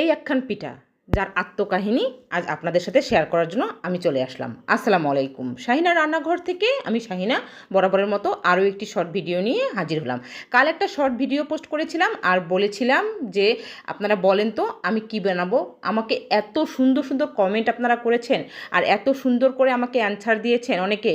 এই একখান পিঠা, যার আত্মকাহিনী আজ আপনাদের সাথে শেয়ার করার জন্য আমি চলে আসলাম। আসসালামু আলাইকুম। শাহিনা রান্নাঘর থেকে আমি শাহিনা বরাবরের মতো আরও একটি শর্ট ভিডিও নিয়ে হাজির হলাম। কাল একটা শর্ট ভিডিও পোস্ট করেছিলাম আর বলেছিলাম যে, আপনারা বলেন তো আমি কি বানাবো? আমাকে এত সুন্দর সুন্দর কমেন্ট আপনারা করেছেন আর এত সুন্দর করে আমাকে অ্যান্সার দিয়েছেন অনেকে।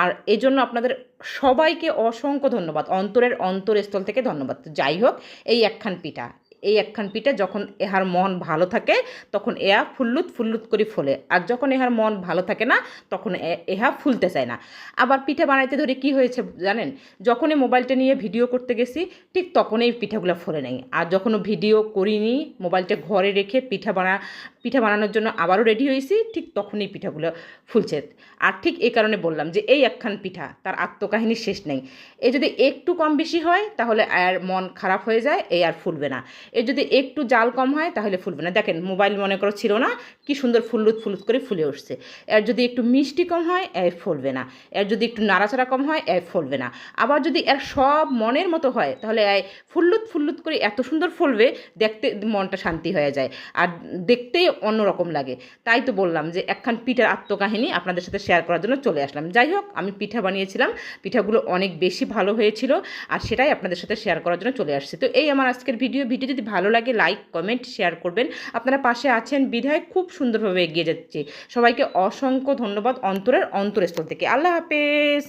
আর এজন্য আপনাদের সবাইকে অসংখ্য ধন্যবাদ। অন্তরের অন্তরস্থল থেকে ধন্যবাদ। যাই হোক, এই একখান পিঠা। এই একখান পিঠা যখন এহার মন ভালো থাকে, তখন এহা ফুল্লুত ফুল্লুত করে ফলে। আর যখন এহার মন ভালো থাকে না, তখন এহা ফুলতে চায় না। আবার পিঠা বানাইতে ধরে কি হয়েছে জানেন? যখনই মোবাইলটা নিয়ে ভিডিও করতে গেছি, ঠিক তখনই পিঠাগুলো ফলে নেই। আর যখনও ভিডিও করিনি, মোবাইলটা ঘরে রেখে পিঠা বানা পিঠা বানানোর জন্য আবারও রেডি হয়েছি, ঠিক তখনই পিঠাগুলো ফুলছে। আর ঠিক এই কারণে বললাম যে, এই একখান পিঠা, তার আত্মকাহিনী শেষ নেই। এ যদি একটু কম বেশি হয়, তাহলে আর মন খারাপ হয়ে যায় এই আর ফুলবে না। এর যদি একটু জাল কম হয়, তাহলে ফুলবে না। দেখেন, মোবাইল মনে করো ছিল না, কি সুন্দর ফুল্লুত ফুলুত করে ফুলে উঠছে। এর যদি একটু মিষ্টি কম হয় এর ফুলবে না। এর যদি একটু নাড়াচাড়া কম হয় এর ফুলবে না। আবার যদি এর সব মনের মতো হয়, তাহলে এ ফুল্লুত ফুল্লুত করে এত সুন্দর ফুলবে, দেখতে মনটা শান্তি হয়ে যায়। আর দেখতেই অন্যরকম লাগে। তাই তো বললাম যে একখান পিঠার আত্মকাহিনী আপনাদের সাথে শেয়ার করার জন্য চলে আসলাম। যাই হোক, আমি পিঠা বানিয়েছিলাম। পিঠাগুলো অনেক বেশি ভালো হয়েছিল আর সেটাই আপনাদের সাথে শেয়ার করার জন্য চলে আসছে। তো এই আমার আজকের ভিডিও ভিডিও যদি ভালো লাগে লাইক কমেন্ট শেয়ার করবেন। আপনারা পাশে আছেন বিধায় খুব সুন্দরভাবে এগিয়ে যাচ্ছে। সবাইকে অসংখ্য ধন্যবাদ অন্তরের অন্তরস্থল থেকে। আল্লাহ হাফেজ!